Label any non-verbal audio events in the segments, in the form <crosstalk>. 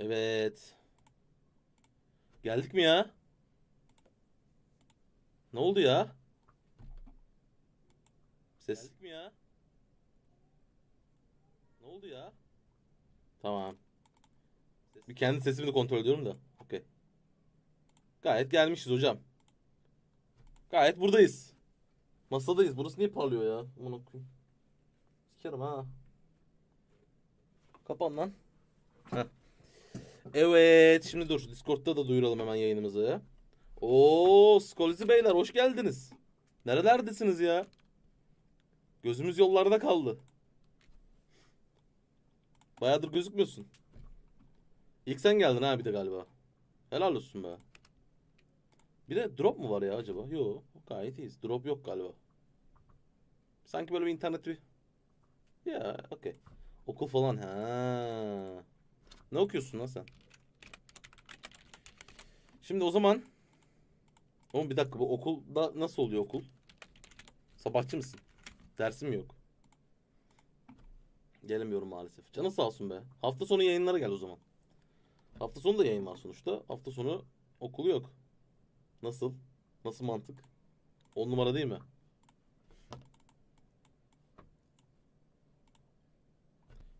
Evet. Geldik mi ya? Ne oldu ya? Ses. Geldik mi ya? Ne oldu ya? Tamam. Bir kendi sesimi de kontrol ediyorum da. Okey. Gayet gelmişiz hocam. Gayet buradayız. Masadayız. Burası niye parlıyor ya? Aman okuyayım. Sikerim ha. Kapan lan. Heh. Evet. Şimdi dur. Discord'da da duyuralım hemen yayınımızı. Oo, Skolizi beyler hoş geldiniz. Nerelerdesiniz ya? Gözümüz yollarda kaldı. Bayağıdır gözükmüyorsun. İlk sen geldin ha bir de galiba. Helal olsun be. Bir de drop mu var ya acaba? Yok. Gayet iyiyiz. Drop yok galiba. Sanki böyle bir internet bir... Ya okey. Okul falan ha. Ne okuyorsun lan sen? Şimdi o zaman Oğlum bir dakika bu okulda nasıl oluyor okul? Sabahçı mısın? Dersin mi yok? Gelemiyorum maalesef. Canın sağ olsun be. Hafta sonu yayınlara gel o zaman. Hafta sonu da yayın var sonuçta. Hafta sonu okul yok. Nasıl? Nasıl mantık? 10 numara değil mi?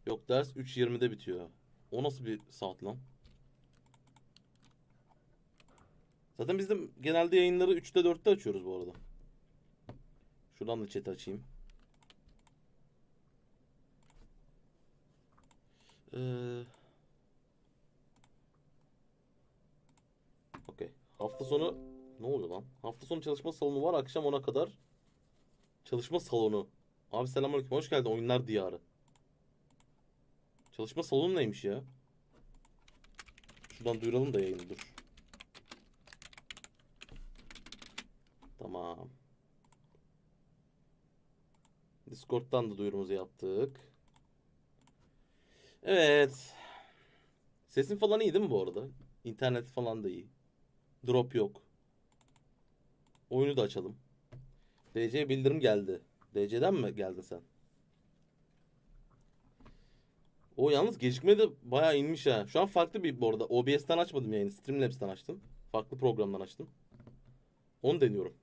Yok ders 3.20'de bitiyor. O nasıl bir saat lan? Zaten biz de genelde yayınları 3'te 4'te açıyoruz bu arada. Şuradan da chat açayım. Ee, Okey. Hafta sonu ne oluyor lan? Hafta sonu çalışma salonu var akşam 10'a kadar. Çalışma salonu. Abi selamünaleyküm. Hoş geldin Oyunlar Diyarı. Çalışma salonu neymiş ya? Şuradan duyuralım da yayını dur. Tamam. Discord'dan da duyurumuzu yaptık. Evet. Sesin falan iyi değil mi bu arada? İnternet falan da iyi. Drop yok. Oyunu da açalım. DC bildirim geldi. DC'den mi geldin sen? O yalnız gecikme de bayağı inmiş ha. Şu an farklı bir bu arada. OBS'ten açmadım yayını. Streamlabs'ten açtım. Farklı programdan açtım. Onu deniyorum.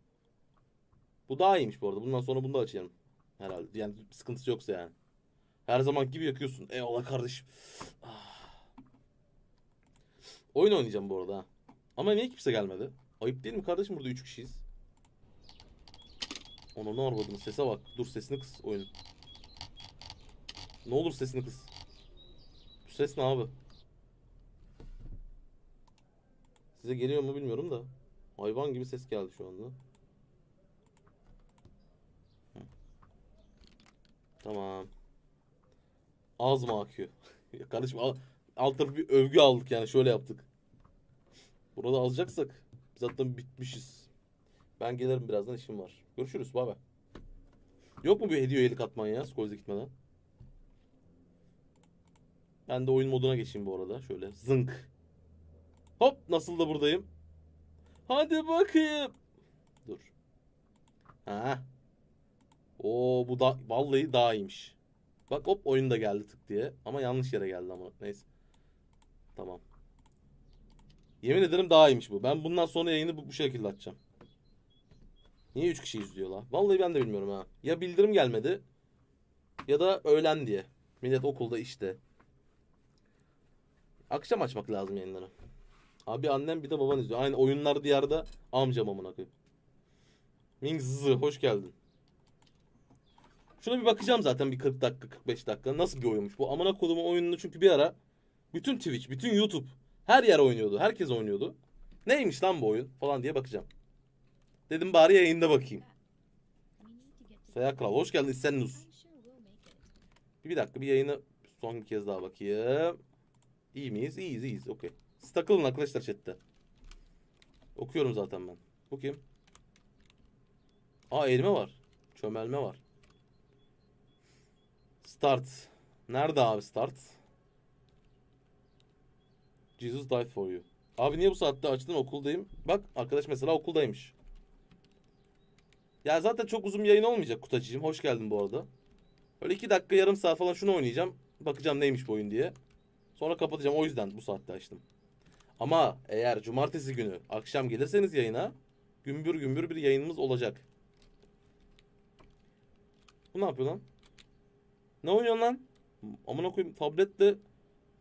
Bu daha iyiymiş bu arada. Bundan sonra bunu da açacağım. Herhalde. Yani sıkıntısı yoksa yani. Her zaman gibi yakıyorsun. Eyvallah kardeşim. Ah. Oyun oynayacağım bu arada. Ama niye kimse gelmedi? Ayıp değil mi kardeşim burada 3 kişiyiz. Onu ne arvadın sese bak. Dur sesini kıs oyun. Ne olur sesini kıs. Bu ses ne abi? Size geliyor mu bilmiyorum da. Hayvan gibi ses geldi şu anda. Tamam. Az mı akıyor? <laughs> Kardeşim al, alt tarafı bir övgü aldık yani şöyle yaptık. Burada alacaksak zaten bitmişiz. Ben gelirim birazdan işim var. Görüşürüz bay. Yok mu bir hediye üyelik atman ya Skolze gitmeden? Ben de oyun moduna geçeyim bu arada. Şöyle zınk. Hop nasıl da buradayım. Hadi bakayım. Dur. Ha. Oo bu da vallahi daha iyiymiş. Bak hop oyun da geldi tık diye. Ama yanlış yere geldi ama neyse. Tamam. Yemin ederim daha iyiymiş bu. Ben bundan sonra yayını bu, bu şekilde açacağım. Niye 3 kişi izliyor la? Vallahi ben de bilmiyorum ha. Ya bildirim gelmedi ya da öğlen diye. Millet okulda işte. Akşam açmak lazım yayınları. Abi annem bir de baban izliyor. Aynı oyunlar diyarda amcam amına koyayım. Ming Zı hoş geldin. Şuna bir bakacağım zaten bir 40 dakika 45 dakika. Nasıl bir oyunmuş bu? Amına kodumun oyununu çünkü bir ara bütün Twitch, bütün YouTube her yer oynuyordu. Herkes oynuyordu. Neymiş lan bu oyun falan diye bakacağım. Dedim bari yayında bakayım. Seya Kral hoş geldin. Bir, bir dakika bir yayını son bir kez daha bakayım. İyi miyiz? İyiyiz iyiyiz okey. Siz takılın arkadaşlar chatte. Okuyorum zaten ben. Bu kim? Aa elime var. Çömelme var. Start. Nerede abi start? Jesus died for you. Abi niye bu saatte açtın okuldayım? Bak arkadaş mesela okuldaymış. Ya zaten çok uzun yayın olmayacak Kutacığım. Hoş geldin bu arada. Böyle iki dakika yarım saat falan şunu oynayacağım. Bakacağım neymiş bu oyun diye. Sonra kapatacağım. O yüzden bu saatte açtım. Ama eğer cumartesi günü akşam gelirseniz yayına gümbür gümbür bir yayınımız olacak. Bu ne yapıyor lan? Ne oynuyorsun lan? Amına koyayım tabletle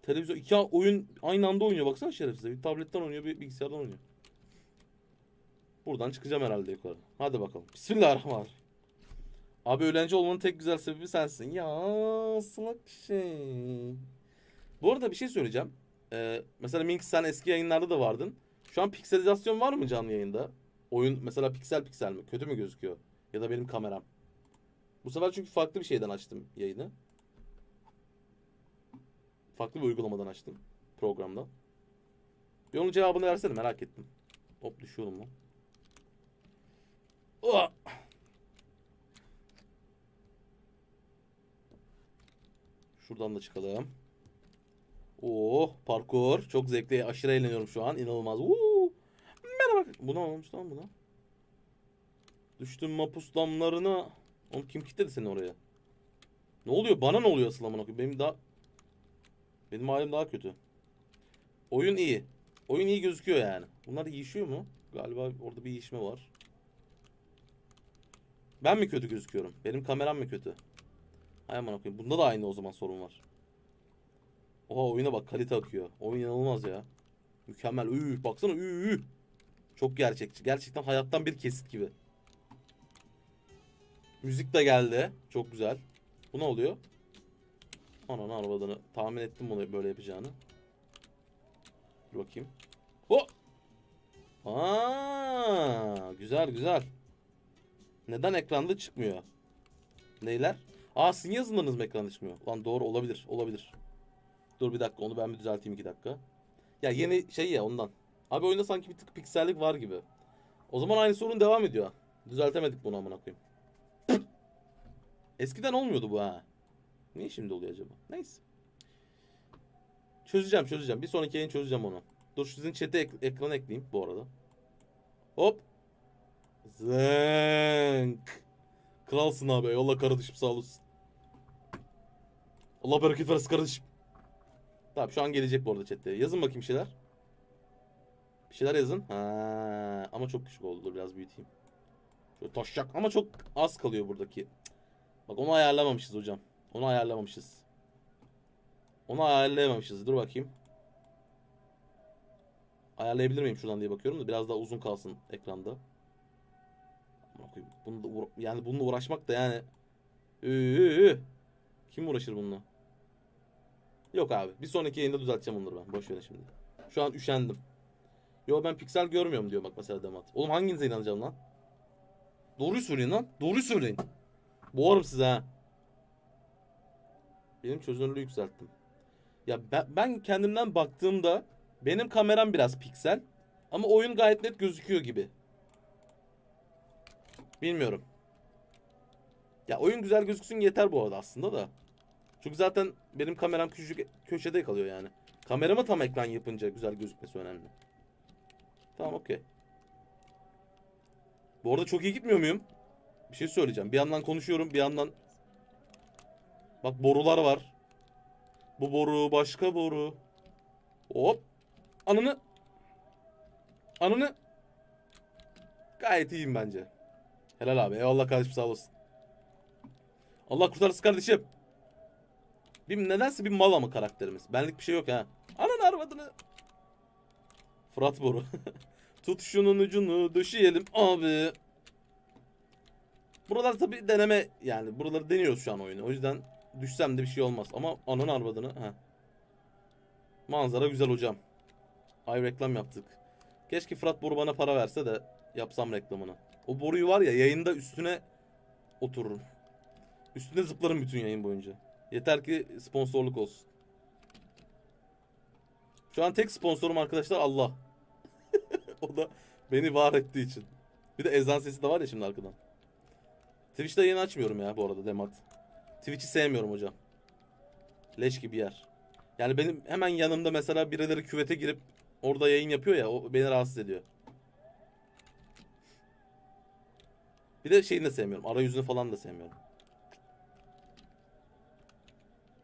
televizyon iki oyun aynı anda oynuyor baksana şerefsize. Bir tabletten oynuyor bir bilgisayardan oynuyor. Buradan çıkacağım herhalde yukarı. Hadi bakalım. Bismillahirrahmanirrahim. Abi öğlenci olmanın tek güzel sebebi sensin. Ya salak şey. Bu arada bir şey söyleyeceğim. Ee, mesela Minx sen eski yayınlarda da vardın. Şu an pikselizasyon var mı canlı yayında? Oyun mesela piksel piksel mi? Kötü mü gözüküyor? Ya da benim kameram. Bu sefer çünkü farklı bir şeyden açtım yayını. Farklı bir uygulamadan açtım. Programdan. Bir onun cevabını versene merak ettim. Hop düşüyorum lan. Uah! Şuradan da çıkalım. Oo parkur. Çok zevkli. Aşırı eğleniyorum şu an. İnanılmaz. Uuu. Merhaba. Bu ne olmuş lan buna? Düştüm mapus damlarına. Oğlum kim kilitledi seni oraya? Ne oluyor? Bana ne oluyor asıl amına koyayım? Benim daha... Benim halim daha kötü. Oyun iyi. Oyun iyi gözüküyor yani. Bunlar yiyişiyor mu? Galiba orada bir yiyişme var. Ben mi kötü gözüküyorum? Benim kameram mı kötü? Hay aman okuyayım. Bunda da aynı o zaman sorun var. Oha oyuna bak kalite akıyor. Oyun inanılmaz ya. Mükemmel. Üü, baksana üü, üü. Çok gerçekçi. Gerçekten hayattan bir kesit gibi. Müzik de geldi. Çok güzel. Bu ne oluyor? Ananı arabadığını. Tahmin ettim bunu böyle yapacağını. Dur bakayım. Ho! Aa, güzel güzel. Neden ekranda çıkmıyor? Neyler? Aa sizin yazılarınız mı ekranda çıkmıyor? Lan doğru olabilir. Olabilir. Dur bir dakika onu ben bir düzelteyim iki dakika. Ya yeni şey ya ondan. Abi oyunda sanki bir tık piksellik var gibi. O zaman aynı sorun devam ediyor. Düzeltemedik bunu amına koyayım. Eskiden olmuyordu bu ha. Niye şimdi oluyor acaba? Neyse. Çözeceğim çözeceğim. Bir sonraki yayın çözeceğim onu. Dur sizin chat'e ek- ekran ekleyeyim bu arada. Hop. Zınk. Kralsın abi. Yolla kardeşim sağ olasın. Allah bereket versin kardeşim. Tamam şu an gelecek bu arada chatte. Yazın bakayım şeyler. Bir şeyler yazın. Ha, ama çok küçük oldu. Dur biraz büyüteyim. Şöyle taşacak ama çok az kalıyor buradaki. Bak onu ayarlamamışız hocam. Onu ayarlamamışız. Onu ayarlayamamışız. Dur bakayım. Ayarlayabilir miyim şuradan diye bakıyorum da biraz daha uzun kalsın ekranda. Bunu da yani bununla uğraşmak da yani Üü. Kim uğraşır bununla? Yok abi. Bir sonraki yayında düzelteceğim onları ben. Boş verin şimdi. Şu an üşendim. Yo ben piksel görmüyorum diyor bak mesela Demat. Oğlum hanginize inanacağım lan? Doğruyu söyleyin lan. Doğruyu söyleyin. Boğarım size ha. Benim çözünürlüğü yükselttim. Ya ben, ben kendimden baktığımda benim kameram biraz piksel ama oyun gayet net gözüküyor gibi. Bilmiyorum. Ya oyun güzel gözüksün yeter bu arada aslında da. Çünkü zaten benim kameram küçücük köşede kalıyor yani. Kamerama tam ekran yapınca güzel gözükmesi önemli. Tamam okey. Bu arada çok iyi gitmiyor muyum? Bir şey söyleyeceğim. Bir yandan konuşuyorum bir yandan... Bak borular var. Bu boru başka boru. Hop. Ananı. Ananı. Gayet iyiyim bence. Helal abi. Eyvallah kardeşim sağ olasın. Allah kurtarsın kardeşim. Bir, nedense bir mal ama karakterimiz. Benlik bir şey yok ha. Ananı arvadını. Fırat boru. <laughs> Tut şunun ucunu döşeyelim abi. Buralar tabi deneme yani. Buraları deniyoruz şu an oyunu. O yüzden düşsem de bir şey olmaz. Ama ananı arvadını. Heh. Manzara güzel hocam. Ay reklam yaptık. Keşke Fırat boru bana para verse de yapsam reklamını. O boruyu var ya yayında üstüne otururum. Üstüne zıplarım bütün yayın boyunca. Yeter ki sponsorluk olsun. Şu an tek sponsorum arkadaşlar Allah. <laughs> o da beni var ettiği için. Bir de ezan sesi de var ya şimdi arkadan. Twitch'te yayın açmıyorum ya bu arada Demat. Twitch'i sevmiyorum hocam. Leş gibi yer. Yani benim hemen yanımda mesela birileri küvete girip orada yayın yapıyor ya o beni rahatsız ediyor. Bir de şeyini de sevmiyorum. Arayüzünü falan da sevmiyorum.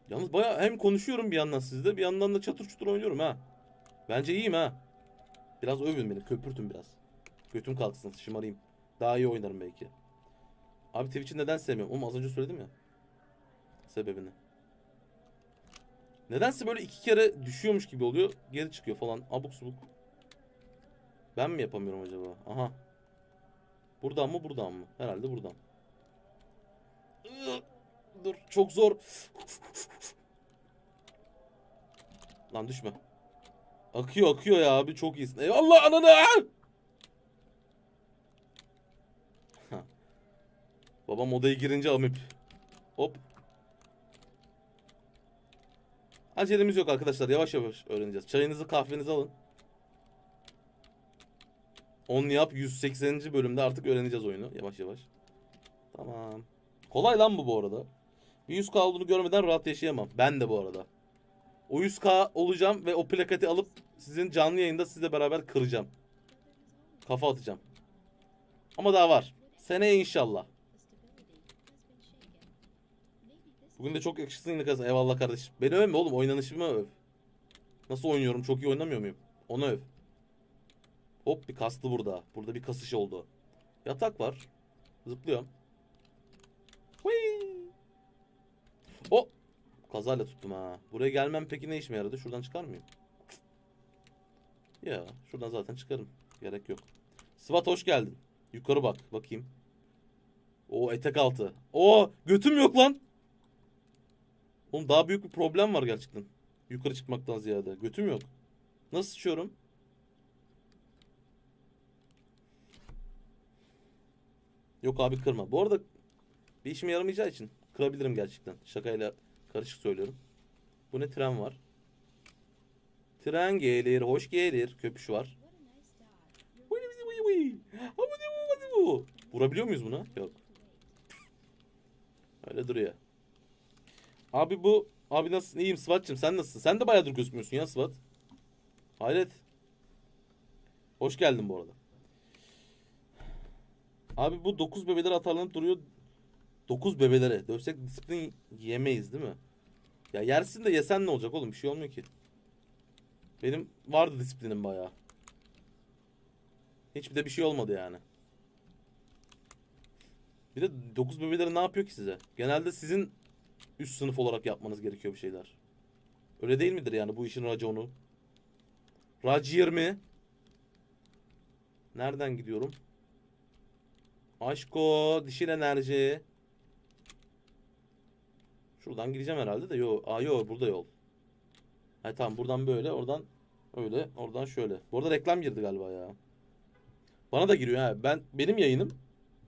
Yalnız baya hem konuşuyorum bir yandan sizde bir yandan da çatır çutur oynuyorum ha. Bence iyiyim ha. Biraz övün beni köpürtün biraz. Götüm kalksın şımarayım. Daha iyi oynarım belki. Abi Twitch'i neden sevmiyorum? Oğlum az önce söyledim ya. Sebebini. Nedense böyle iki kere düşüyormuş gibi oluyor. Geri çıkıyor falan. Abuk subuk. Ben mi yapamıyorum acaba? Aha. Buradan mı buradan mı? Herhalde buradan. Dur çok zor. Lan düşme. Akıyor akıyor ya abi çok iyisin. Eyvallah ananı. Ha. Babam odaya girince amip. Hop. Acelemiz yok arkadaşlar. Yavaş yavaş öğreneceğiz. Çayınızı kahvenizi alın. 10 yap 180. bölümde artık öğreneceğiz oyunu. Yavaş yavaş. Tamam. Kolay lan bu bu arada. Bir 100k olduğunu görmeden rahat yaşayamam. Ben de bu arada. O 100k olacağım ve o plakati alıp sizin canlı yayında sizle beraber kıracağım. Kafa atacağım. Ama daha var. Seneye inşallah. Bugün de çok yakışıklısın yine kız. Eyvallah kardeşim. Beni övme oğlum. Oynanışımı öv. Nasıl oynuyorum? Çok iyi oynamıyor muyum? Onu öv. Hop bir kastı burada. Burada bir kasış oldu. Yatak var. Zıplıyorum. Whee! O kazayla tuttum ha. Buraya gelmem peki ne işime yaradı? Şuradan çıkar mıyım? Ya şuradan zaten çıkarım. Gerek yok. Sıvat hoş geldin. Yukarı bak. Bakayım. O etek altı. O götüm yok lan. Oğlum daha büyük bir problem var gerçekten. Yukarı çıkmaktan ziyade. Götüm yok. Nasıl sıçıyorum? Yok abi kırma. Bu arada bir işime yaramayacağı için kırabilirim gerçekten. Şakayla karışık söylüyorum. Bu ne tren var? Tren gelir, hoş gelir. Köpüş var. Vurabiliyor muyuz buna? Yok. Öyle duruyor. Abi bu abi nasılsın? İyiyim Sıvat'cığım. Sen nasılsın? Sen de bayağıdır gözükmüyorsun ya Sıvat. Hayret. Hoş geldin bu arada. Abi bu 9 bebeler atarlanıp duruyor. 9 bebelere. Dövsek disiplin yemeyiz değil mi? Ya yersin de yesen ne olacak oğlum? Bir şey olmuyor ki. Benim vardı disiplinim bayağı. Hiçbir de bir şey olmadı yani. Bir de 9 bebeleri ne yapıyor ki size? Genelde sizin üst sınıf olarak yapmanız gerekiyor bir şeyler. Öyle değil midir yani bu işin raconu? Rac 20. Nereden gidiyorum? Aşko, dişil enerji. Şuradan gideceğim herhalde de. Yo, aa yo burada yol. Ha tamam buradan böyle, oradan öyle, oradan şöyle. Bu arada reklam girdi galiba ya. Bana da giriyor ha. Ben benim yayınım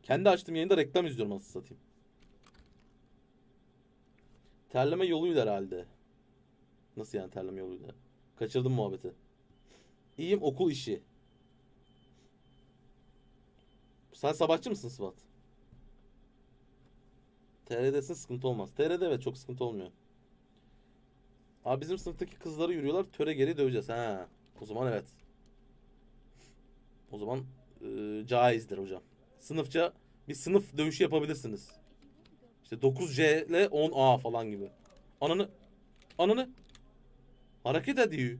kendi açtığım yayında reklam izliyorum nasıl satayım. Terleme yoluyla herhalde. Nasıl yani terleme yoluyla? Kaçırdım muhabbeti. İyiyim okul işi. Sen sabahçı mısın Sıvat? TR'desin sıkıntı olmaz. TR'de evet çok sıkıntı olmuyor. Abi bizim sınıftaki kızları yürüyorlar. Töre geri döveceğiz. Ha. O zaman evet. O zaman e, caizdir hocam. Sınıfça bir sınıf dövüşü yapabilirsiniz. İşte 9C ile 10A falan gibi. Ananı ananı hareket ediyor.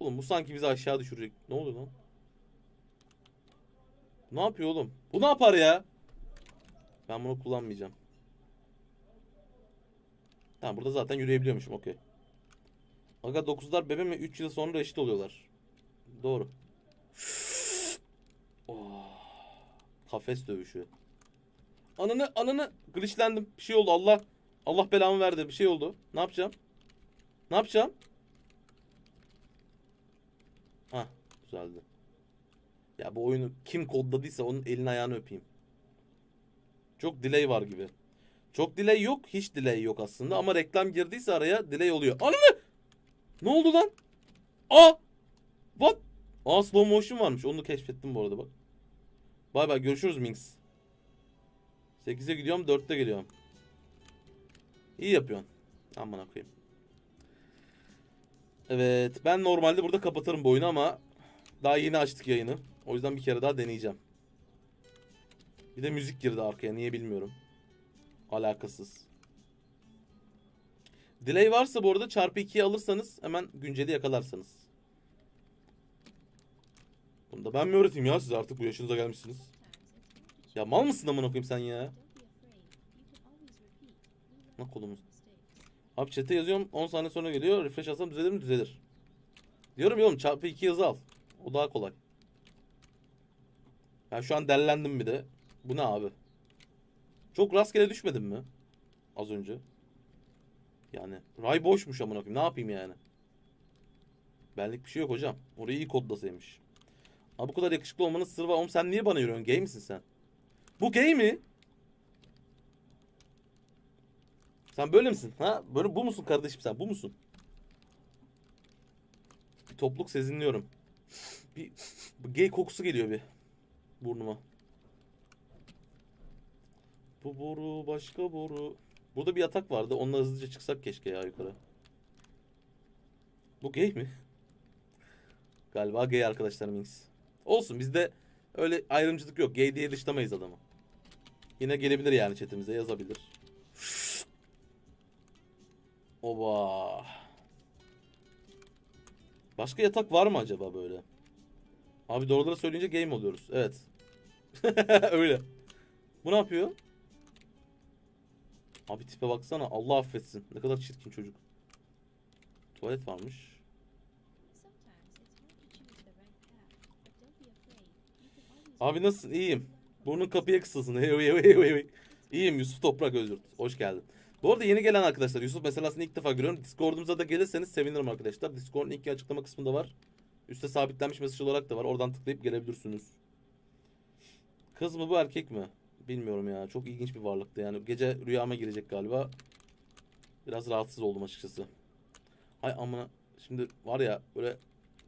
Oğlum bu sanki bizi aşağı düşürecek. Ne oluyor lan? Ne yapıyor oğlum? Bu ne yapar ya? Ben bunu kullanmayacağım. Tamam burada zaten yürüyebiliyormuşum okey. Aga 9'lar bebe mi 3 yıl sonra eşit oluyorlar. Doğru. <gasps> Oh. Kafes dövüşü. Ananı ananı glitchlendim. Bir şey oldu Allah. Allah belamı verdi. Bir şey oldu. Ne yapacağım? Ne yapacağım? Hah düzeldi. Ya bu oyunu kim kodladıysa onun elini ayağını öpeyim. Çok delay var gibi. Çok delay yok. Hiç delay yok aslında. Ama reklam girdiyse araya delay oluyor. Ananı! Ne oldu lan? Aa! What? Aa slow motion varmış. Onu keşfettim bu arada bak. Bay bay görüşürüz Minx. 8'e gidiyorum 4'te geliyorum. İyi yapıyorsun. Aman koyayım. Evet ben normalde burada kapatırım bu oyunu ama daha yeni açtık yayını. O yüzden bir kere daha deneyeceğim. Bir de müzik girdi arkaya niye bilmiyorum. Alakasız. Delay varsa bu arada çarpı 2'yi alırsanız hemen günceli yakalarsınız. Bunu da ben mi öğreteyim ya size artık bu yaşınıza gelmişsiniz. Ya mal mısın amına koyayım sen ya? Lan kolumuz. Abi chat'e yazıyorum 10 saniye sonra geliyor. Refresh alsam düzelir mi? Düzelir. Diyorum ya oğlum çarpı 2 yazı al. O daha kolay. Ben şu an dellendim bir de. Bu ne abi? Çok rastgele düşmedim mi? Az önce. Yani ray boşmuş amına koyayım. Ne yapayım yani? Benlik bir şey yok hocam. Orayı iyi kodlasaymış. Abi bu kadar yakışıklı olmanın sırrı var. Oğlum sen niye bana yürüyorsun? Gay misin sen? Bu gay mi? Sen böyle misin? Ha? Böyle bu musun kardeşim sen? Bu musun? Bir topluk sezinliyorum. Bir, bir gay kokusu geliyor bir burnuma. Bu boru başka boru. Burada bir yatak vardı. Onunla hızlıca çıksak keşke ya yukarı. Bu gay mi? Galiba gay arkadaşlarımız. Olsun bizde öyle ayrımcılık yok. Gay diye dışlamayız adamı. Yine gelebilir yani chatimize yazabilir. Oba. Başka yatak var mı acaba böyle? Abi doğruları söyleyince game oluyoruz. Evet. <laughs> Öyle. Bu ne yapıyor? Abi tipe baksana. Allah affetsin. Ne kadar çirkin çocuk. Tuvalet varmış. Abi nasılsın? İyiyim. Burnun kapıya kısılsın. <laughs> Hey. İyiyim Yusuf Toprak Özgürt. Hoş geldin. Bu arada yeni gelen arkadaşlar Yusuf mesela seni ilk defa görüyorum. Discord'umuza da gelirseniz sevinirim arkadaşlar. Discord'un ilk açıklama kısmında var. Üste sabitlenmiş mesaj olarak da var. Oradan tıklayıp gelebilirsiniz. Kız mı bu erkek mi? Bilmiyorum ya. Çok ilginç bir varlıktı yani. Gece rüyama girecek galiba. Biraz rahatsız oldum açıkçası. Hay amına. Şimdi var ya böyle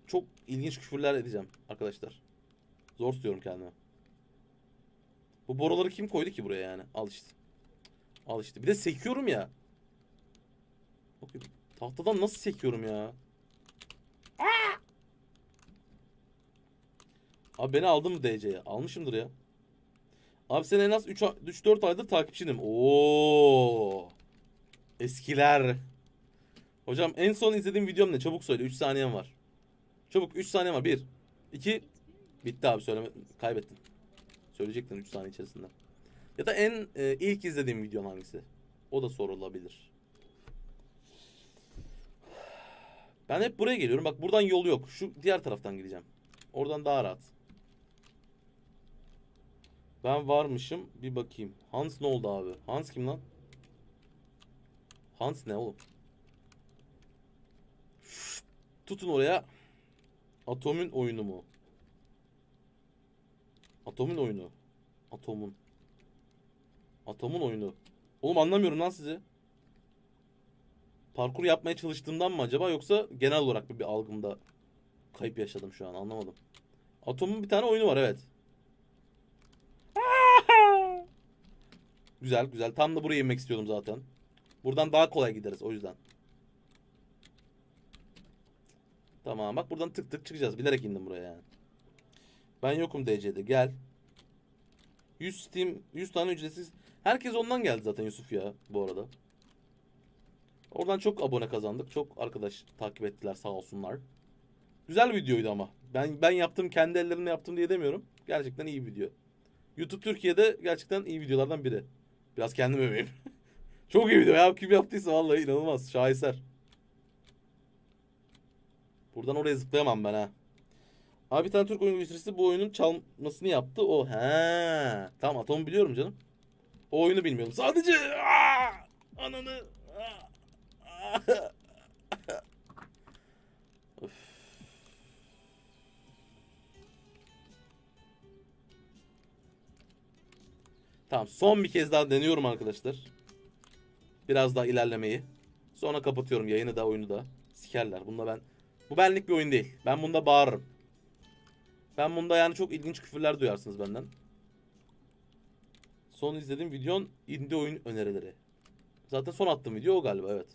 çok ilginç küfürler edeceğim arkadaşlar. Zor tutuyorum kendimi. Bu boruları kim koydu ki buraya yani? Al işte. Al işte. Bir de sekiyorum ya. Bakayım. Tahtadan nasıl sekiyorum ya? Abi beni aldın mı DC'ye? Almışımdır ya. Abi sen en az 3-4 aydır takipçinim. Oo. Eskiler. Hocam en son izlediğim videom ne? Çabuk söyle. 3 saniyem var. Çabuk 3 saniyem var. 1 2 Bitti abi söyleme kaybettin. Söyleyecektin 3 saniye içerisinde. Ya da en e, ilk izlediğim videon hangisi? O da sorulabilir. Ben hep buraya geliyorum. Bak buradan yol yok. Şu diğer taraftan gideceğim. Oradan daha rahat. Ben varmışım. Bir bakayım. Hans ne oldu abi? Hans kim lan? Hans ne oğlum? Tutun oraya. Atomun oyunu mu? Atomun oyunu. Atomun. Atomun oyunu. Oğlum anlamıyorum lan sizi. Parkur yapmaya çalıştığımdan mı acaba yoksa genel olarak bir, bir algımda kayıp yaşadım şu an anlamadım. Atom'un bir tane oyunu var evet. <laughs> Güzel güzel. Tam da buraya inmek istiyordum zaten. Buradan daha kolay gideriz o yüzden. Tamam bak buradan tık tık çıkacağız. Bilerek indim buraya yani. Ben yokum DC'de gel. 100 Steam 100 tane ücretsiz. Herkes ondan geldi zaten Yusuf ya bu arada. Oradan çok abone kazandık. Çok arkadaş takip ettiler sağ olsunlar. Güzel videoydu ama. Ben ben yaptım kendi ellerimle yaptım diye demiyorum. Gerçekten iyi video. YouTube Türkiye'de gerçekten iyi videolardan biri. Biraz kendimi öveyim. <laughs> çok iyi video ya. Kim yaptıysa vallahi inanılmaz. Şaheser. Buradan oraya zıplayamam ben ha. Abi bir tane Türk oyun gösterisi bu oyunun çalmasını yaptı. O he. Tamam Atom'u biliyorum canım. O oyunu bilmiyorum. Sadece Aa! ananı. <laughs> Tamam son bir kez daha deniyorum arkadaşlar. Biraz daha ilerlemeyi. Sonra kapatıyorum yayını da oyunu da. Sikerler. Bunda ben bu benlik bir oyun değil. Ben bunda bağırırım. Ben bunda yani çok ilginç küfürler duyarsınız benden. Son izlediğim videon indie oyun önerileri. Zaten son attığım video o galiba evet.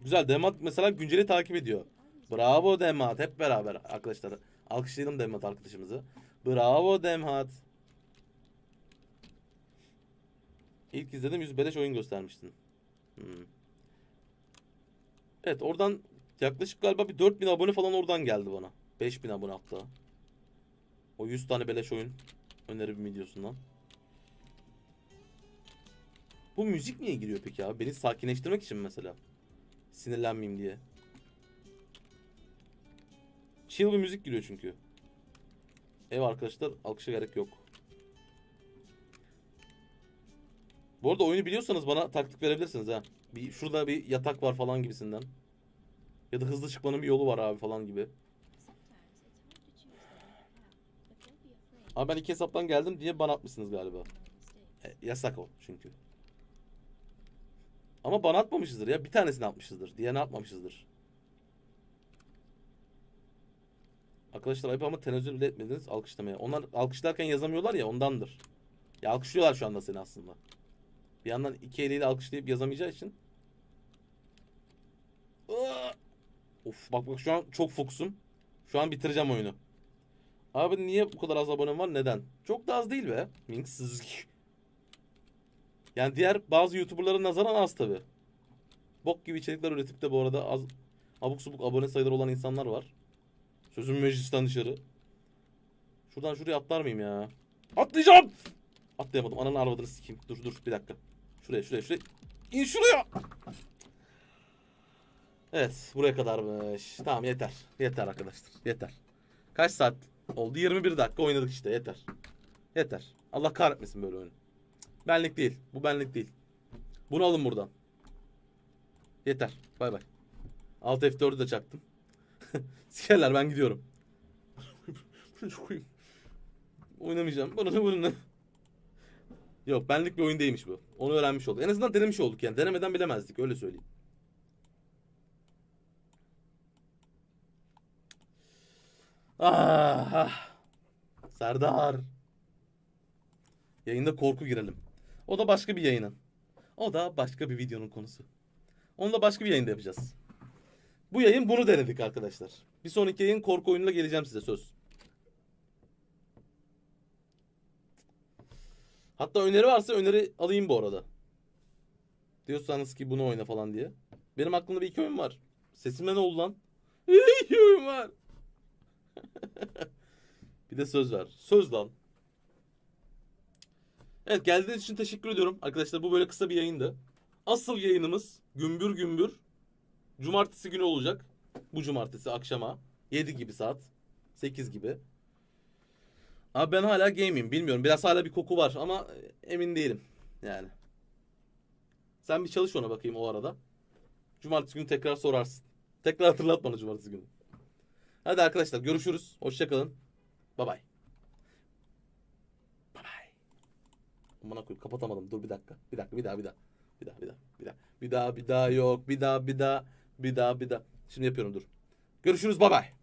Güzel Demat mesela günceli takip ediyor. Bravo Demat hep beraber arkadaşlar. Alkışlayalım Demat arkadaşımızı. Bravo Demat. İlk izledim 100 beleş oyun göstermiştin. Hmm. Evet oradan yaklaşık galiba bir 4000 abone falan oradan geldi bana. 5000 abone hatta. O 100 tane beleş oyun önerim videosundan. Bu müzik niye giriyor peki abi? Beni sakinleştirmek için mesela. Sinirlenmeyeyim diye. Chill bir müzik giriyor çünkü. Ev arkadaşlar alkışa gerek yok. Bu arada oyunu biliyorsanız bana taktik verebilirsiniz ha. Bir şurada bir yatak var falan gibisinden. Ya da hızlı çıkmanın bir yolu var abi falan gibi. Abi ben iki hesaptan geldim diye bana atmışsınız galiba. E, yasak o çünkü. Ama bana atmamışızdır ya. Bir tanesini atmışızdır. Diğerini atmamışızdır. Arkadaşlar ayıp ama tenezzül bile etmediniz alkışlamaya. Onlar alkışlarken yazamıyorlar ya ondandır. Ya alkışlıyorlar şu anda seni aslında. Bir yandan iki eliyle alkışlayıp yazamayacağı için. Of bak bak şu an çok fokusum. Şu an bitireceğim oyunu. Abi niye bu kadar az abonem var? Neden? Çok da az değil be. Minx. Yani diğer bazı YouTuber'lara nazaran az tabi. Bok gibi içerikler üretip de bu arada az abuk subuk abone sayıları olan insanlar var. Sözüm meclisten dışarı. Şuradan şuraya atlar mıyım ya? Atlayacağım! Atlayamadım. Ananı arvadını sikeyim. Dur dur bir dakika. Şuraya şuraya şuraya. İn şuraya! Evet buraya kadarmış. Tamam yeter. Yeter arkadaşlar. Yeter. Kaç saat oldu? 21 dakika oynadık işte yeter. Yeter. Allah kahretmesin böyle oyunu. Benlik değil. Bu benlik değil. Bunu alın buradan. Yeter. Bay bay. Alt F4'ü de çaktım. <laughs> Sikerler ben gidiyorum. <laughs> Çok oyun. Oynamayacağım. Bana ne bunu ne? Yok benlik bir oyun değilmiş bu. Onu öğrenmiş olduk. En azından denemiş olduk yani. Denemeden bilemezdik öyle söyleyeyim. Ah, ah. Serdar. Yayında korku girelim. O da başka bir yayının. O da başka bir videonun konusu. Onu da başka bir yayında yapacağız. Bu yayın bunu denedik arkadaşlar. Bir sonraki yayın korku oyunuyla geleceğim size söz. Hatta öneri varsa öneri alayım bu arada. Diyorsanız ki bunu oyna falan diye. Benim aklımda bir iki oyun var. Sesimde ne oldu lan? <laughs> iki oyun var. <laughs> bir de söz ver. Söz lan. Evet geldiğiniz için teşekkür ediyorum. Arkadaşlar bu böyle kısa bir yayındı. Asıl yayınımız gümbür gümbür cumartesi günü olacak. Bu cumartesi akşama 7 gibi saat. 8 gibi. Abi ben hala gameyim bilmiyorum. Biraz hala bir koku var ama emin değilim. Yani. Sen bir çalış ona bakayım o arada. Cumartesi günü tekrar sorarsın. Tekrar hatırlat cumartesi günü. Hadi arkadaşlar görüşürüz. Hoşçakalın. Bye bye. Bye bye. Aman koyayım kapatamadım. Dur bir dakika. Bir dakika bir daha bir daha. Bir daha bir daha bir daha. Bir daha bir daha yok. Bir daha bir daha. Bir daha bir daha. Şimdi yapıyorum dur. Görüşürüz bye bye.